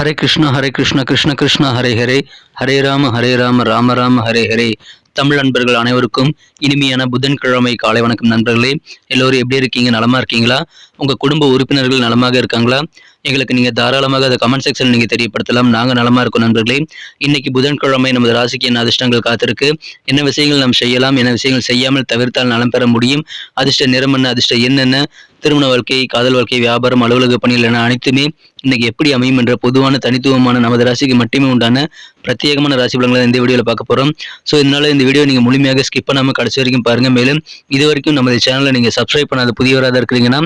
ஹரே கிருஷ்ணா ஹரே கிருஷ்ணா கிருஷ்ண கிருஷ்ண ஹரே ஹரே. ஹரே ராம ஹரே ராம ராம ராம ஹரே ஹரே. தமிழ் நண்பர்கள் அனைவருக்கும் இனிமையான புதன்கிழமை காலை வணக்கம் நண்பர்களே. எல்லோரும் எப்படி இருக்கீங்க? நலமா இருக்கீங்களா? உங்க குடும்ப உறுப்பினர்கள் நலமாக இருக்காங்களா? எங்களுக்கு நீங்க தாராளமாக அதை கமெண்ட் செக்ஷன் நீங்க தெரியப்படுத்தலாம். நாங்க நலமா இருக்கோம் நண்பர்களே. இன்னைக்கு புதன்கிழமை நமது ராசிக்கு என்ன அதிர்ஷ்டங்கள் காத்திருக்கு? என்ன விஷயங்கள் நாம் செய்யலாம்? என்ன விஷயங்கள் செய்யாமல் தவிர்த்தால் நலம் பெற முடியும்? அதிர்ஷ்ட நிறம் என்ன? அதிர்ஷ்ட என்னென்ன திருமண வாழ்க்கை காதல் வாழ்க்கை வியாபாரம் அலுவலக பணிகள் என அனைத்துமே இன்னைக்கு எப்படி அமையும் என்ற பொதுவான தனித்துவமான நமது ராசிக்கு மட்டுமே உண்டான பிரத்யேகமான ராசி பலன்களை இந்த வீடியோவில் பார்க்க போகிறோம் ஸோ இதனால இந்த வீடியோ நீங்கள் முழுமையாக ஸ்கிப் பண்ணாமல் கடைசி வரைக்கும் பாருங்கள் மேலும் இது வரைக்கும் நமது சேனலை நீங்கள் சப்ஸ்கிரைப் பண்ணாத புதியவராக இருக்கிறீங்கன்னா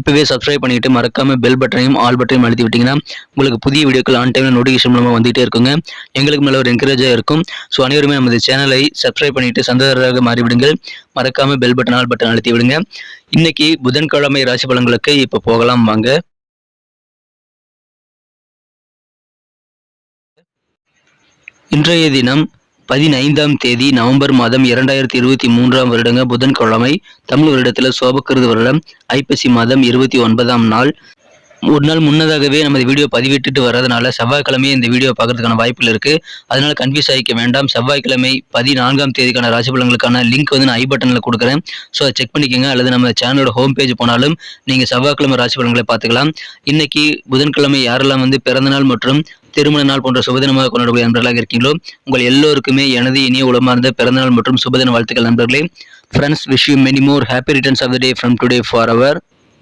இப்போவே சப்ஸ்கிரைப் பண்ணிட்டு மறக்காமல் பெல் பட்டனையும் ஆல் பட்டனையும் அழுத்தி விட்டிங்கன்னா உங்களுக்கு புதிய வீடியோக்கள் ஆன் டைமில் நோட்டிஃபிகேஷன் மூலமாக வந்துகிட்டே இருக்குங்க. எங்களுக்கு மேலே ஒரு என்கரேஜாக இருக்கும். ஸோ அனைவருமே நமது சேனலை சப்ஸ்கிரைப் பண்ணிட்டு சந்ததாரராக மாறிவிடுங்கள். மறக்காமல் பெல் பட்டன் ஆல் பட்டன் அழுத்தி விடுங்க. இன்னைக்கு புதன்கிழமை ராசி பலன்களுக்கு இப்போ போகலாம். வாங்க. இன்றைய தினம் பதினைந்தாம் தேதி நவம்பர் மாதம் இரண்டாயிரத்தி இருபத்தி மூன்றாம் வருடங்க புதன்கிழமை தமிழ் வருடத்தில் சோபக்கிருது வருடம் ஐப்பசி மாதம் இருபத்தி ஒன்பதாம் நாள். ஒரு நாள் முன்னதாகவே நமது வீடியோ பதிவிட்டுட்டு வர்றதுனால செவ்வாய்க்கிழமையே இந்த வீடியோ பார்க்கறதுக்கான வாய்ப்புகள் இருக்கு. அதனால கன்ஃபியூஸ் ஆகிக்க வேண்டாம். செவ்வாய்க்கிழமை பதினான்காம் தேதிக்கான ராசி பலன்களுக்கான லிங்க் வந்து நான் ஐ பட்டனில் கொடுக்குறேன். ஸோ அதை செக் பண்ணிக்கோங்க. அல்லது நம்ம சேனலோட ஹோம் பேஜ் போனாலும் நீங்கள் செவ்வாய்க்கிழமை ராசி பலன்களை பார்த்துக்கலாம். இன்னைக்கு புதன்கிழமை யாரெல்லாம் வந்து பிறந்தநாள் மற்றும் திருமண நாள் போன்ற சுபதினமாக கொண்டாடக்கூடிய நண்பர்களாக இருக்கீங்களோ உங்கள் எல்லோருக்குமே எனது இனிய உளமார்ந்த பிறந்தநாள் மற்றும் சுபதின வாழ்த்துக்கள் நண்பர்களே. Friends wish you many more happy returns of the day from today for அவர்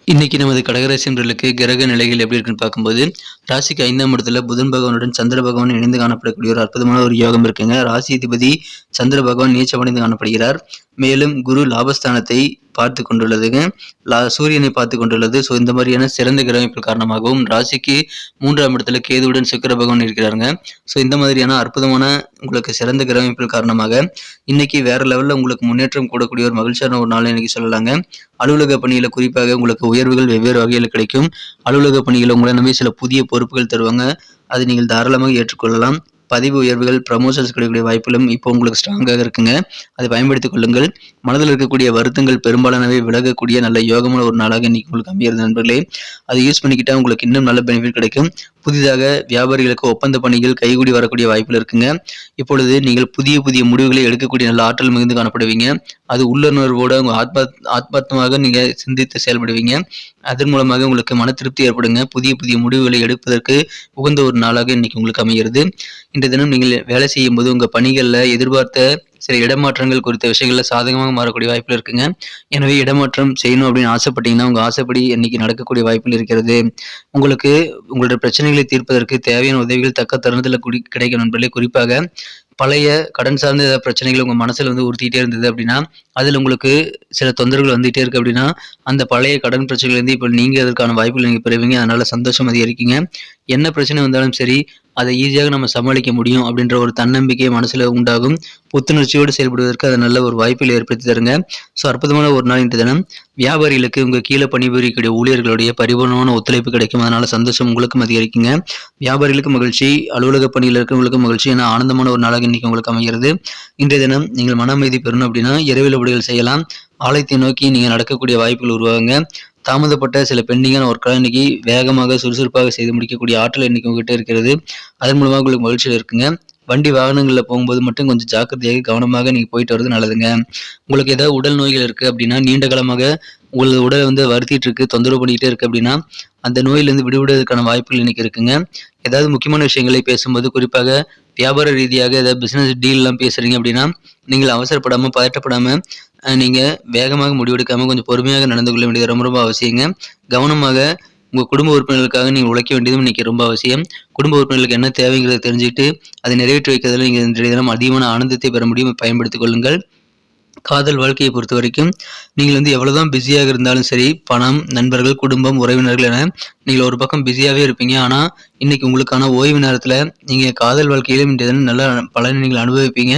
இன்னைக்கு நமது கடகராசி கிரக நிலைகள் எப்படி இருக்குன்னு பார்க்கும்போது ராசிக்கு ஐந்தாம் இடத்துல புதன் பகவானுடன் சந்திர பகவான் இணைந்து காணப்படக்கூடிய ஒரு அற்புதமான ஒரு யோகம் இருக்குங்க. ராசி அதிபதி சந்திர பகவான் நீச்சமடைந்து காணப்படுகிறார். மேலும் குரு லாபஸ்தானத்தை பார்த்து கொண்டுள்ளதுங்க. லா சூரியனை பார்த்து கொண்டுள்ளது. ஸோ இந்த மாதிரியான சிறந்த கிரகமைப்பு காரணமாகவும் ராசிக்கு மூன்றாம் இடத்துல கேதுவுடன் சுக்கர பகவான் இருக்கிறாருங்க. ஸோ இந்த மாதிரியான அற்புதமான உங்களுக்கு சிறந்த கிரகமைப்பு காரணமாக இன்னைக்கு வேற லெவலில் உங்களுக்கு முன்னேற்றம் கூடக்கூடிய ஒரு மகிழ்ச்சியான ஒரு நாள் இன்னைக்கு சொல்லலாங்க. அலுவலக பணியில் குறிப்பாக உங்களுக்கு உயர்வுகள் வெவ்வேறு வகையில் கிடைக்கும். அலுவலக பணியில் உங்களை நம்பி சில புதிய பொறுப்புகள் தருவாங்க. அதை நீங்கள் தாராளமாக ஏற்றுக்கொள்ளலாம். பதிவு உயர்வுகள் ப்ரமோஷன்ஸ் கிடைக்கக்கூடிய வாய்ப்புகளும் இப்போ உங்களுக்கு ஸ்ட்ராங்காக இருக்குங்க. அதை பயன்படுத்திக் கொள்ளுங்கள். மனதில் இருக்கக்கூடிய வருத்தங்கள் பெரும்பாலானவை விலகக்கூடிய நல்ல யோகமான ஒரு நாளாக இன்னைக்கு உங்களுக்கு அமைகிறது நண்பர்களே. அதை யூஸ் பண்ணிக்கிட்டா உங்களுக்கு இன்னும் நல்ல பெனிஃபிட் கிடைக்கும். புதிதாக வியாபாரிகளுக்கு ஒப்பந்த பணிகள் கைகூடி வரக்கூடிய வாய்ப்புகள் இருக்குங்க. இப்பொழுது நீங்கள் புதிய புதிய முடிவுகளை எடுக்கக்கூடிய நல்ல ஆற்றல் மிகுந்து காணப்படுவீங்க. அது உள்ளுணர்வோட உங்கள் ஆத்மா ஆத்மாத்மாக நீங்கள் சிந்தித்து செயல்படுவீங்க. அதன் மூலமாக உங்களுக்கு மன திருப்தி ஏற்படுங்க. புதிய புதிய முடிவுகளை எடுப்பதற்கு உகந்த ஒரு நாளாக இன்னைக்கு உங்களுக்கு அமைகிறது. இந்த தினம் நீங்கள் வேலை செய்யும் போது பணிகளில் எதிர்பார்த்த சில இடமாற்றங்கள் குறித்த விஷயங்கள்ல சாதகமாக மாறக்கூடிய வாய்ப்புகள் இருக்குங்க. எனவே இடமாற்றம் செய்யணும் அப்படின்னு ஆசைப்பட்டீங்கன்னா உங்க ஆசைப்படி இன்னைக்கு நடக்கக்கூடிய வாய்ப்புகள் இருக்கிறது. உங்களுக்கு உங்களுடைய பிரச்சனைகளை தீர்ப்பதற்கு தேவையான உதவிகள் தக்க தருணத்தில் குடி கிடைக்கும் நண்பர்களே. குறிப்பாக பழைய கடன் சார்ந்த ஏதாவது பிரச்சனைகள் உங்கள் மனசில் வந்து உறுத்திட்டே இருந்தது அப்படின்னா அதில் உங்களுக்கு சில தொந்தரவுகள் வந்துகிட்டே இருக்குது அப்படின்னா அந்த பழைய கடன் பிரச்சனைகள்லேருந்து இப்போ நீங்கள் அதற்கான வாய்ப்புகள் நீங்கள் பெறுவீங்க. அதனால் சந்தோஷம் அதிகரிக்கீங்க. என்ன பிரச்சனை வந்தாலும் சரி அதை ஈஸியாக நம்ம சமாளிக்க முடியும் அப்படின்ற ஒரு தன்னம்பிக்கை மனசில் உண்டாகும். புத்துணர்ச்சியோடு செயல்படுவதற்கு அது நல்ல ஒரு வாய்ப்பில் ஏற்படுத்தி தருங்க. ஸோ அற்புதமான ஒரு நாள் இன்று தினம். வியாபாரிகளுக்கு உங்கள் கீழே பணிபுரியக்கூடிய ஊழியர்களுடைய பரிபூர்ணமான ஒத்துழைப்பு கிடைக்கும். அதனால் சந்தோஷம் உங்களுக்கும் அதிகரிக்குங்க. வியாபாரிகளுக்கு மகிழ்ச்சி அலுவலக பணியில் இருக்கிறவங்களுக்கு மகிழ்ச்சி. என ஆனந்தமான ஒரு நாளாக இன்னைக்கு உங்களுக்கு அமைகிறது. இன்றைய தினம் நீங்கள் மன அமைதி பெறணும் அப்படின்னா இரவில் உடைகள் செய்யலாம். ஆலயத்தை நோக்கி நீங்கள் நடக்கக்கூடிய வாய்ப்புகள் உருவாகுங்க. தாமதப்பட்ட சில பெண்டிங்கான ஒர்க்கெல்லாம் இன்னைக்கு வேகமாக சுறுசுறுப்பாக செய்து முடிக்கக்கூடிய ஆற்றல் இன்னைக்கு உங்ககிட்ட இருக்கிறது. அதன் மூலமாக உங்களுக்கு மகிழ்ச்சியில் இருக்குங்க. வண்டி வாகனங்களில் போகும்போது மட்டும் கொஞ்சம் ஜாக்கிரதையாக கவனமாக நீங்கள் போயிட்டு வர்றது நல்லதுங்க. உங்களுக்கு ஏதாவது உடல் நோய்கள் இருக்குது அப்படின்னா நீண்ட காலமாக உங்களது உடலை வந்து வருத்திட்டு இருக்கு தொந்தரவு பண்ணிக்கிட்டே இருக்கு அப்படின்னா அந்த நோயிலிருந்து விடுபடுவதற்கான வாய்ப்புகள் இன்னைக்கு இருக்குங்க. ஏதாவது முக்கியமான விஷயங்களை பேசும்போது குறிப்பாக வியாபார ரீதியாக ஏதாவது பிஸ்னஸ் டீல்லாம் பேசுறீங்க அப்படின்னா நீங்கள் அவசரப்படாமல் பதட்டப்படாமல் நீங்கள் வேகமாக முடிவெடுக்காமல் கொஞ்சம் பொறுமையாக நடந்து கொள்ள வேண்டியது ரொம்ப ரொம்ப அவசியங்க. கவனமாக உங்கள் குடும்ப உறுப்பினர்களுக்காக நீங்கள் உழைக்க வேண்டியதும் இன்னைக்கு ரொம்ப அவசியம். குடும்ப உறுப்பினர்களுக்கு என்ன தேவைங்கிறத தெரிஞ்சுக்கிட்டு அதை நிறைவேற்றி வைக்கிறதுல நீங்கள் இன்றைய தினம் அதிகமான ஆனந்தத்தை பெற முடியும். பயன்படுத்திக் கொள்ளுங்கள். காதல் வாழ்க்கையை பொறுத்த வரைக்கும் நீங்கள் வந்து எவ்வளோதான் பிஸியாக இருந்தாலும் சரி பணம் நண்பர்கள் குடும்பம் உறவினர்கள் என நீங்கள் ஒரு பக்கம் பிஸியாகவே இருப்பீங்க. ஆனால் இன்னைக்கு உங்களுக்கான ஓய்வு நேரத்தில் நீங்கள் காதல் வாழ்க்கையிலும் இன்றைய தினம் நல்ல பலனை நீங்கள் அனுபவிப்பீங்க.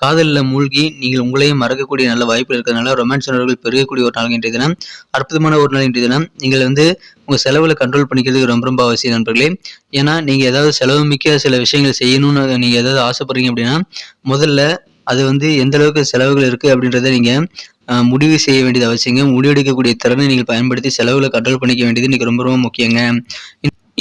காதலில் மூழ்கி நீங்கள் உங்களையும் மறக்கக்கூடிய நல்ல வாய்ப்பு இருக்கிறதுனால ரொமான்ஸ் உணர்வுகள் பெருகக்கூடிய ஒரு நாள் இன்றைய தினம். அற்புதமான ஒரு நாள் இன்றைய தினம். நீங்கள் வந்து உங்கள் செலவில் கண்ட்ரோல் பண்ணிக்கிறதுக்கு ரொம்ப ரொம்ப அவசியம் நண்பர்களே. ஏன்னா நீங்கள் ஏதாவது செலவு மிக்க சில விஷயங்கள் செய்யணும்னு நீங்கள் ஏதாவது ஆசைப்படுறீங்க அப்படின்னா முதல்ல அது வந்து எந்த அளவுக்கு செலவுகள் இருக்குது அப்படின்றத நீங்கள் முடிவு செய்ய வேண்டியது அவசியங்க. முடிவெடுக்கக்கூடிய திறனை நீங்கள் பயன்படுத்தி செலவுகளை கண்ட்ரோல் பண்ணிக்க வேண்டியது இன்றைக்கி ரொம்ப ரொம்ப முக்கியங்க.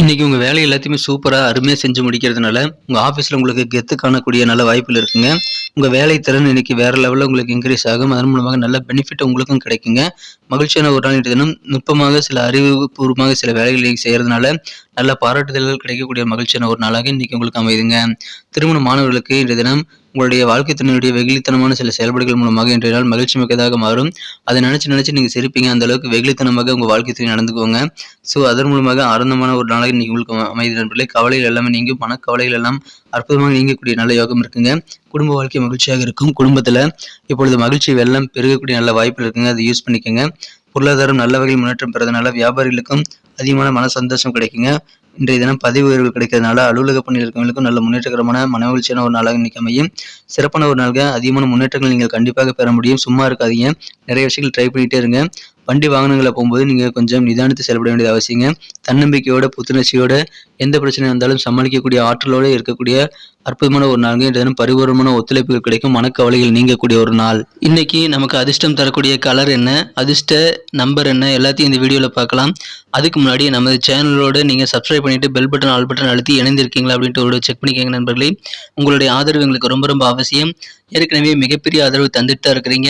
இன்னைக்கு உங்கள் வேலை எல்லாத்தையுமே சூப்பராக அருமையாக செஞ்சு முடிக்கிறதுனால உங்கள் ஆஃபீஸில் உங்களுக்கு கெத்து காணக்கூடிய நல்ல வாய்ப்புகள் இருக்குங்க. உங்கள் வேலை திறன் இன்னைக்கு வேறு லெவலில் உங்களுக்கு இன்க்ரீஸ் ஆகும். அதன் மூலமாக நல்ல பெனிஃபிட் உங்களுக்கும் கிடைக்குங்க. மகிழ்ச்சியான ஒரு நாள் தினம். நுட்பமாக சில அறிவுபூர்வமாக சில வேலைகளை செய்கிறதுனால நல்ல பாராட்டுதல்கள் கிடைக்கக்கூடிய மகிழ்ச்சியான ஒரு நாளாக இன்னைக்கு உங்களுக்கு அமைதுங்க. திருமண மாணவர்களுக்கு இன்றைய தினம் உங்களுடைய வாழ்க்கை துணையுடைய வெகுளித்தனமான சில செயல்பாடுகள் மூலமாக இன்றைய நாள் மகிழ்ச்சி மிக்கதாக மாறும். அதை நினைச்சு நினைச்சு நீங்க சிரிப்பீங்க. அந்த அளவுக்கு வெகுளித்தனமாக உங்க வாழ்க்கை துணை நடந்துக்குவாங்க ஸோ அதன் மூலமாக ஆனந்தமான ஒரு நாளாக இன்னைக்கு உங்களுக்கு அமைதி நண்பர்களே. கவலைகள் எல்லாமே நீங்கும். பணக்கவலைகள் எல்லாம் அற்புதமாக நீங்கக்கூடிய நல்ல யோகம் இருக்குங்க. குடும்ப வாழ்க்கை மகிழ்ச்சியாக இருக்கும். குடும்பத்துல இப்பொழுது மகிழ்ச்சி வெள்ளம் பெருகக்கூடிய நல்ல வாய்ப்பு இருக்குங்க. அதை யூஸ் பண்ணிக்கோங்க. பொருளாதாரம் நல்ல வகையில் முன்னேற்றம் பெறதுனால வியாபாரிகளுக்கும் அதிகமான மன சந்தோஷம் கிடைக்குங்க. இன்றைய தினம் பதவி உயர்வு கிடைக்கிறதுனால அலுவலக பணியில் இருக்கவங்களுக்கும் நல்ல முன்னேற்றகரமான மனமகிழ்ச்சியான ஒரு நாளாக இன்னைக்கு அமையும். சிறப்பான ஒரு நாளாக அதிகமான முன்னேற்றங்கள் நீங்கள் கண்டிப்பாக பெற முடியும். சும்மா இருக்காதீங்க. நிறைய விஷயங்கள் ட்ரை பண்ணிட்டே இருங்க. வண்டி வாகனங்களை போகும்போது நீங்கள் கொஞ்சம் நிதானித்து செயல்பட வேண்டியது அவசியங்க. தன்னம்பிக்கையோட புத்துணர்ச்சியோட எந்த பிரச்சனை இருந்தாலும் சமாளிக்கக்கூடிய ஆற்றலோடு இருக்கக்கூடிய அற்புதமான ஒரு நாள் இன்றைய தினம் பரிபூர்ணமான ஒத்துழைப்புகள் கிடைக்கும். மனக்கவலைகள் நீங்கக்கூடிய ஒரு நாள். இன்னைக்கு நமக்கு அதிர்ஷ்டம் தரக்கூடிய கலர் என்ன? அதிர்ஷ்ட நம்பர் என்ன? எல்லாத்தையும் இந்த வீடியோவில் பார்க்கலாம். அதுக்கு முன்னாடி நமது சேனலோட நீங்கள் சப்ஸ்கிரைப் பண்ணிட்டு பெல் பட்டன் ஆல் பட்டன் அழுத்தி இணைந்திருக்கீங்களா அப்படின்ட்டு ஒரு செக் பண்ணிக்கோங்க நண்பர்களே. உங்களுடைய ஆதரவு எங்களுக்கு ரொம்ப ரொம்ப அவசியம். ஏற்கனவே மிகப்பெரிய ஆதரவு தந்துட்டு தான் இருக்கிறீங்க.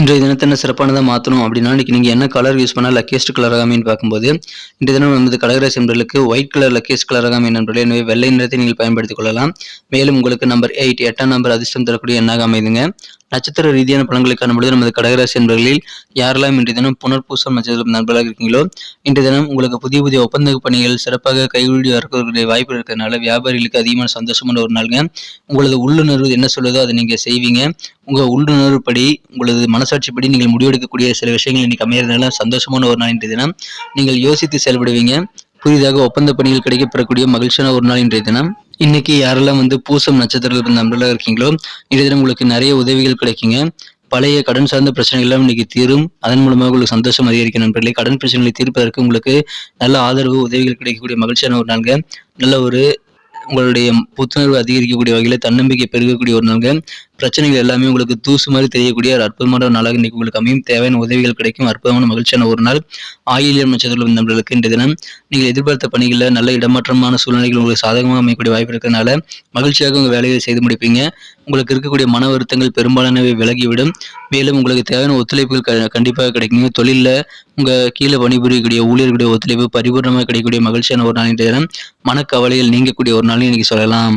இன்றைய தினத்தை என்ன சிறப்பானதாக மாற்றணும் அப்படின்னா இன்றைக்கி நீங்கள் என்ன கலர் யூஸ் பண்ணால் லக்கேஸ்ட் கலராக அமைன்னு பார்க்கும்போது இன்றைய தினம் நமது கடகராசி நண்பர்களுக்கு ஒயிட் கலர் லக்கேஸ்ட் கலராக அமையும் நண்பர்களே. எனவே வெள்ளை நிறத்தை நீங்கள் பயன்படுத்திக் கொள்ளலாம். மேலும் உங்களுக்கு நம்பர் எயிட் எட்டாம் நம்பர் அதிர்ஷ்டம் தரக்கூடிய எண்ணாக அமைதுங்க. நட்சத்திர ரீதியான பலன்களை காணும்பொழுது நமது கடகராசி என்பர்களில் யாரெல்லாம் இன்றைய தினம் புனர்பூசம் நட்சத்திரம் நண்பர்களாக இருக்கீங்களோ இன்றைய தினம் உங்களுக்கு புதிய புதிய ஒப்பந்த பணிகள் சிறப்பாக கைகூடி வரக்கூடிய வாய்ப்பு இருக்கிறதுனால வியாபாரிகளுக்கு அதிகமான சந்தோஷமான ஒரு நாளுங்க. உங்களது உள்ளுணர்வு என்ன சொல்லுதோ அதை நீங்கள் செய்வீங்க. உங்கள் உள்ளுணர்வு படி உங்களது மனசாட்சிப்படி நீங்கள் முடிவெடுக்கக்கூடிய சில விஷயங்கள் இன்னைக்கு அமையறதுனால சந்தோஷமான ஒரு நாள் இன்றைய தினம். நீங்கள் யோசித்து செயல்படுவீங்க. புதிதாக ஒப்பந்த பணிகள் கிடைக்கப்பெறக்கூடிய மகிழ்ச்சியான ஒரு நாள் இன்றைய தினம். இன்னைக்கு யாரெல்லாம் வந்து பூசம் நட்சத்திரத்தில் நம்மளால இருக்கீங்களோ இன்றைய தினம் உங்களுக்கு நிறைய உதவிகள் கிடைக்குங்க. பழைய கடன் சார்ந்த பிரச்சனைகள் எல்லாம் இன்னைக்கு தீரும். அதன் மூலமாக உங்களுக்கு சந்தோஷம் அதிகரிக்கும் நண்பர்களே. கடன் பிரச்சனைகளை தீர்ப்பதற்கு உங்களுக்கு நல்ல ஆதரவு உதவிகள் கிடைக்கக்கூடிய மகிழ்ச்சியான ஒரு நாள்ங்க. நல்ல ஒரு உங்களுடைய புத்துணர்வு அதிகரிக்கக்கூடிய வகையில் தன்னம்பிக்கை பெருகக்கூடிய ஒரு நாள்ங்க. பிரச்சனைகள் எல்லாமே உங்களுக்கு தூசு மாதிரி தெரியக்கூடிய ஒரு அற்புதமான ஒரு நாளாக இன்னைக்கு உங்களுக்கு அமையும். தேவையான உதவிகள் கிடைக்கும். அற்புதமான மகிழ்ச்சியான ஒரு நாள். ஆயிலியம் நட்சத்திரம் நம்மளுக்கு இந்த தினம் நீங்கள் எதிர்பார்த்த பணிகளில் நல்ல இடமாற்றமான சூழ்நிலைகள் உங்களுக்கு சாதகமாக அமையக்கூடிய வாய்ப்பு இருக்கிறதுனால மகிழ்ச்சியாக உங்கள் வேலையை செய்து முடிப்பீங்க. உங்களுக்கு இருக்கக்கூடிய மன வருத்தங்கள் பெரும்பாலானவை விலகிவிடும். மேலும் உங்களுக்கு தேவையான ஒத்துழைப்புகள் கண்டிப்பாக கிடைக்குங்க. தொழிலில் உங்கள் கீழே பணிபுரியக்கூடிய ஊழியர்களுடைய ஒத்துழைப்பு பரிபூர்ணமாக கிடைக்கக்கூடிய மகிழ்ச்சியான ஒரு நாளின் தினம். மனக்கவலையில் நீங்கக்கூடிய ஒரு நாள் இன்னைக்கு சொல்லலாம்.